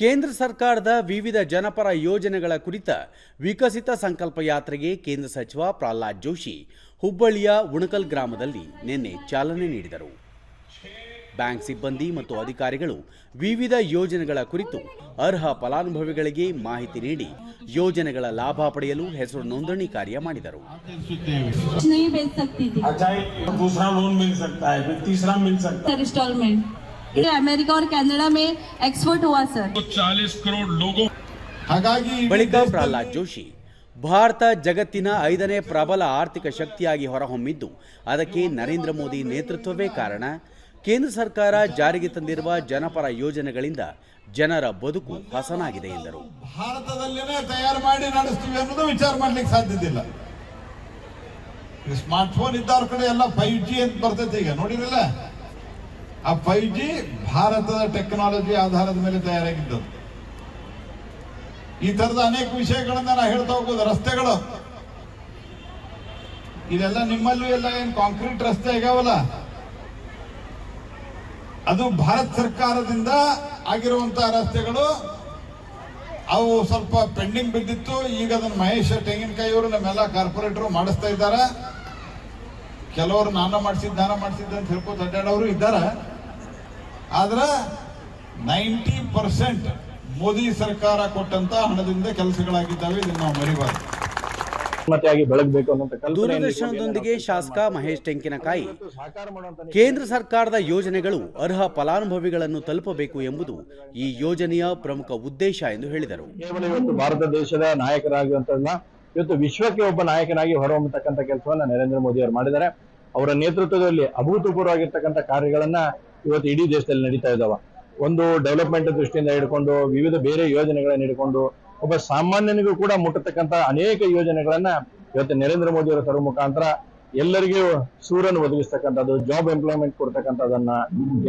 ಕೇಂದ್ರ ಸರ್ಕಾರದ ವಿವಿಧ ಜನಪರ ಯೋಜನೆಗಳ ಕುರಿತ ವಿಕಸಿತ ಸಂಕಲ್ಪ ಯಾತ್ರೆಗೆ ಕೇಂದ್ರ ಸಚಿವ ಪ್ರಹ್ಲಾದ್ ಜೋಶಿ ಹುಬ್ಬಳ್ಳಿಯ ಉಣಕಲ್ ಗ್ರಾಮದಲ್ಲಿ ನಿನ್ನೆ ಚಾಲನೆ ನೀಡಿದರು. ಬ್ಯಾಂಕ್ ಸಿಬ್ಬಂದಿ ಮತ್ತು ಅಧಿಕಾರಿಗಳು ವಿವಿಧ ಯೋಜನೆಗಳ ಕುರಿತು ಅರ್ಹ ಫಲಾನುಭವಿಗಳಿಗೆ ಮಾಹಿತಿ ನೀಡಿ ಯೋಜನೆಗಳ ಲಾಭ ಪಡೆಯಲು ಹೆಸರು ನೋಂದಣಿ ಕಾರ್ಯ ಮಾಡಿದರು. कुछ नहीं बेच सकती थी अच्छा एक दूसरा लोन मिल सकता है फिर तीसरा मिल सकता सर इंस्टॉलमेंट ये अमेरिका और कनाडा में एक्सपोर्ट हुआ सर है चालीस करोड़ लोगों ಹಾಗಾಗಿ ಇಡೀ ಬಳಿಕ ದೇಶದಲ್ಲಿ ಪ್ರಹ್ಲಾದ್ ಜೋಶಿ ಭಾರತ ಜಗತ್ತಿನ ಐದನೇ ಪ್ರಬಲ ಆರ್ಥಿಕ ಶಕ್ತಿಯಾಗಿ ಹೊರಹೊಮ್ಮಿದ್ದು ಅದಕ್ಕೆ ನರೇಂದ್ರ ಮೋದಿ ನೇತೃತ್ವವೇ ಕಾರಣ ಕೇಂದ್ರ ಸರ್ಕಾರ ಜಾರಿಗೆ ತಂದಿರುವ ಜನಪರ ಯೋಜನೆಗಳಿಂದ ಜನರ ಬದುಕು ಹಸನಾಗಿದೆ ಎಂದರು ಭಾರತದಲ್ಲೇನೆ ತಯಾರು ಮಾಡಿ ನಡೆಸ್ತೀವಿ ಅನ್ನೋದು ವಿಚಾರ ಮಾಡ್ಲಿಕ್ಕೆ ಸಾಧ್ಯದಿಲ್ಲ ಸ್ಮಾರ್ಟ್ ಫೋನ್ ಇದ್ದವ್ರ ಕಡೆ ಎಲ್ಲ ಫೈವ್ ಜಿ ಅಂತ ಬರ್ತೈತೆ ಈಗ ನೋಡಿರಲ್ಲ ಆ ಫೈವ್ ಜಿ ಭಾರತದ ಟೆಕ್ನಾಲಜಿ ಆಧಾರದ ಮೇಲೆ ತಯಾರಾಗಿದ್ದು ಈ ತರದ ಅನೇಕ ವಿಷಯಗಳನ್ನ ನಾ ಹೇಳ್ತಾ ಹೋಗೋದು ರಸ್ತೆಗಳು. ಇದೆಲ್ಲ ನಿಮ್ಮಲ್ಲೂ ಎಲ್ಲ ಏನು ಕಾಂಕ್ರೀಟ್ ರಸ್ತೆ ಆಗ್ಯಾವಲ್ಲ? ಅದು ಭಾರತ ಸರ್ಕಾರದಿಂದ ಆಗಿರುವಂತಹ ರಸ್ತೆಗಳು. ಅವು ಸ್ವಲ್ಪ ಪೆಂಡಿಂಗ್ ಬಿದ್ದಿತ್ತು. ಈಗ ಅದನ್ನ ಮಹೇಶ್ ತೆಂಗಿನಕಾಯಿ ಅವರು ನಮ್ಮೆಲ್ಲ ಕಾರ್ಪೊರೇಟರ್ ಮಾಡಿಸ್ತಾ ಇದ್ದಾರೆ. ಕೆಲವರು ನಾನ ಮಾಡಿಸಿದ್ದಾನ ಮಾಡಿಸಿದ್ದ ಅಂತ ಹೇಳ್ಕೊತ ಅಡ್ಡಾಡೋರು ಇದ್ದಾರೆ. ಆದ್ರೆ ನೈಂಟಿ ಪರ್ಸೆಂಟ್ ಮೋದಿ ಸರ್ಕಾರ ಕೊಟ್ಟಂತ ಹಣದಿಂದ ಕೆಲಸಗಳಾಗಿದ್ದಾವೆ ಇದನ್ನ ನಾವು ಮರಿಬಾರ್ದು. ದೂರದರ್ಶನದೊಂದಿಗೆ ಶಾಸಕ ಮಹೇಶ್ ಟೆಂಕಿನಕಾಯಿ ಕೇಂದ್ರ ಸರ್ಕಾರದ ಯೋಜನೆಗಳು ಅರ್ಹ ಫಲಾನುಭವಿಗಳನ್ನು ತಲುಪಬೇಕು ಎಂಬುದು ಈ ಯೋಜನೆಯ ಪ್ರಮುಖ ಉದ್ದೇಶ ಎಂದು ಹೇಳಿದರು. ಕೇವಲ ಇವತ್ತು ಭಾರತ ದೇಶದ ನಾಯಕರಾಗಿರುವಂತದನ್ನ ಇವತ್ತು ವಿಶ್ವಕ್ಕೆ ಒಬ್ಬ ನಾಯಕನಾಗಿ ಹೊರಹೊಮ್ಮತಕ್ಕಂಥ ಕೆಲಸವನ್ನ ನರೇಂದ್ರ ಮೋದಿ ಅವರು ಮಾಡಿದ್ದಾರೆ. ಅವರ ನೇತೃತ್ವದಲ್ಲಿ ಅಭೂತಪೂರ್ವವಾಗಿರ್ತಕ್ಕಂಥ ಕಾರ್ಯಗಳನ್ನ ಇವತ್ತು ಇಡೀ ದೇಶದಲ್ಲಿ ನಡೀತಾ ಇದಾವ. ಒಂದು ಡೆವಲಪ್ಮೆಂಟ್ ದೃಷ್ಟಿಯಿಂದ ಹಿಡ್ಕೊಂಡು, ವಿವಿಧ ಬೇರೆ ಯೋಜನೆಗಳನ್ನ ಹಿಡ್ಕೊಂಡು, ಒಬ್ಬ ಸಾಮಾನ್ಯನಿಗೂ ಕೂಡ ಮುಟ್ಟತಕ್ಕಂತ ಅನೇಕ ಯೋಜನೆಗಳನ್ನ ಇವತ್ತು ನರೇಂದ್ರ ಮೋದಿ ಅವರ ತರುವ ಮುಖಾಂತರ ಎಲ್ಲರಿಗೂ ಸೂರನ್ನು ಒದಗಿಸ್ತಕ್ಕಂಥದ್ದು ಜಾಬ್ ಎಂಪ್ಲಾಯ್ಮೆಂಟ್ ಕೊಡ್ತಕ್ಕಂಥದನ್ನ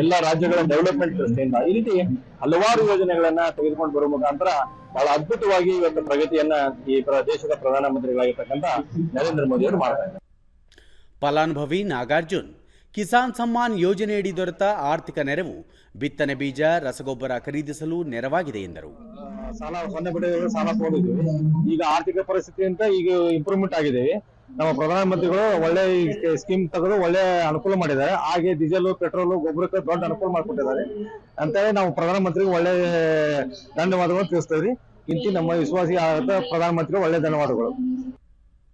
ಎಲ್ಲ ರಾಜ್ಯಗಳ ಡೆವಲಪ್ಮೆಂಟ್ ದೃಷ್ಟಿಯಿಂದ ಈ ರೀತಿ ಹಲವಾರು ಯೋಜನೆಗಳನ್ನ ತೆಗೆದುಕೊಂಡು ಬರುವ ಮುಖಾಂತರ ಬಹಳ ಅದ್ಭುತವಾಗಿ ಇವತ್ತು ಪ್ರಗತಿಯನ್ನ ಈ ದೇಶದ ಪ್ರಧಾನಮಂತ್ರಿಗಳಾಗಿರ್ತಕ್ಕಂಥ ನರೇಂದ್ರ ಮೋದಿ ಅವರು ಮಾಡ್ತಾ ಇದ್ದಾರೆ. ಫಲಾನುಭವಿ ನಾಗಾರ್ಜುನ್. ಕಿಸಾನ್ ಸಮ್ಮಾನ್ ಯೋಜನೆಯಡಿ ದೊರೆತ ಆರ್ಥಿಕ ನೆರವು, ಬಿತ್ತನೆ ಬೀಜ, ರಸಗೊಬ್ಬರ ಖರೀದಿಸಲು ನೆರವಾಗಿದೆ ಎಂದರು. ಸಾಲ ಬಡ್ಡಿ ಸಾಲ ಈಗ ಆರ್ಥಿಕ ಪರಿಸ್ಥಿತಿ ಅಂತ ಈಗ ಇಂಪ್ರೂವ್ಮೆಂಟ್ ಆಗಿದೆ. ನಮ್ಮ ಪ್ರಧಾನಮಂತ್ರಿಗಳು ಒಳ್ಳೆ ಸ್ಕೀಮ್ ತೆಗೆದು ಒಳ್ಳೆ ಅನುಕೂಲ ಮಾಡಿದ್ದಾರೆ. ಹಾಗೆ ಡೀಸೆಲ್ ಪೆಟ್ರೋಲ್ ಗೊಬ್ಬರಕ್ಕೆ ದೊಡ್ಡ ಅನುಕೂಲ ಮಾಡಿಕೊಟ್ಟಿದ್ದಾರೆ. ಅಂತೇಳಿ ನಾವು ಪ್ರಧಾನಮಂತ್ರಿಗೆ ಒಳ್ಳೆ ಧನ್ಯವಾದಗಳು ತಿಳಿಸ್ತೇವ್ರಿ ಇಂತಿ ನಮ್ಮ ವಿಶ್ವಾಸಿ ಆದ ಪ್ರಧಾನಮಂತ್ರಿ ಒಳ್ಳೆ ಧನ್ಯವಾದಗಳು.